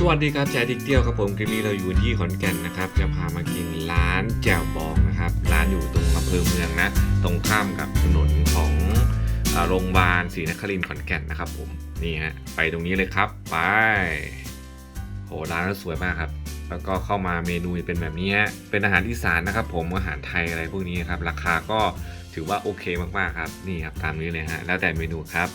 สวัสดีครับแจ๊ดิกเที่ยวครับผมคลิปนี้เราอยู่ที่ขอนแก่นนะครับ จะพามากินร้านแจ่วบองนะครับ ร้านอยู่ตรงอำเภอเมืองนะ ตรงข้ามกับถนนของโรงพยาบาลศรีนครินทร์ขอนแก่นนะครับผมนี่ฮะไปตรงนี้เลยครับไปโหร้านสวยมากครับ แล้วก็เข้ามาเมนูเป็นแบบนี้ฮะเป็นอาหารอีสานนะครับ ผมอาหารไทยอะไรพวกนี้ครับราคาก็ถือว่าโอเคมากๆครับนี่ครับตามนี้เลยฮะแล้วแต่เมนูครับ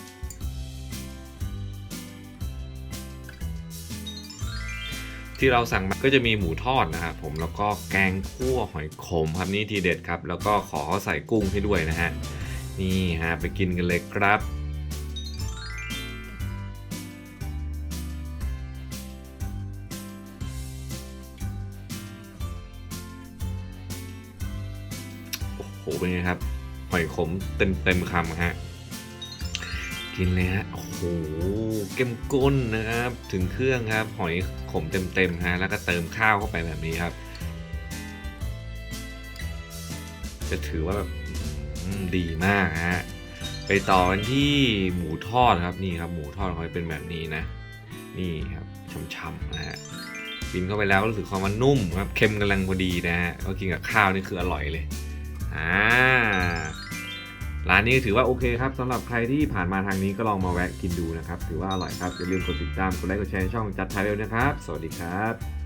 ที่เราสั่งมาก็จะมีหมูทอดนะครับผมแล้วก็แกงคั่วหอยขมครับนี่ทีเด็ดครับ แล้วก็ขอเขาใส่กุ้งให้ด้วยนะฮะนี่ฮะไปกินกันเลยครับโอ้โหเป็นไงครับ หอยขมเต็มเต็มคำฮะ กินเลยฮะโอ้โหเข้มข้นนะครับ ถึงเครื่องครับ หอยขมเต็มๆฮะแล้วก็เติมข้าวเข้าไปแบบนี้ครับ จะถือว่าแบบดีมากฮะไปต่อกันที่หมูทอดครับนี่ครับ หมูทอดเขาจะเป็นแบบนี้นะ นี่ครับช่ำๆนะฮะกินเข้าไปแล้วรู้สึกความมันนุ่มครับเค็มกำลังพอดีนะฮะก็กินกับข้าวนี่คืออร่อยเลยอ่า ร้านนี้ถือว่าโอเคครับสำหรับใครที่ผ่านมาทางนี้ก็ลองมาแวะกินดูนะครับ ถือว่าอร่อยครับอย่าลืมกดติดตามกดไลค์กดแชร์ช่องจัดไทยเร็วนะครับ สวัสดีครับ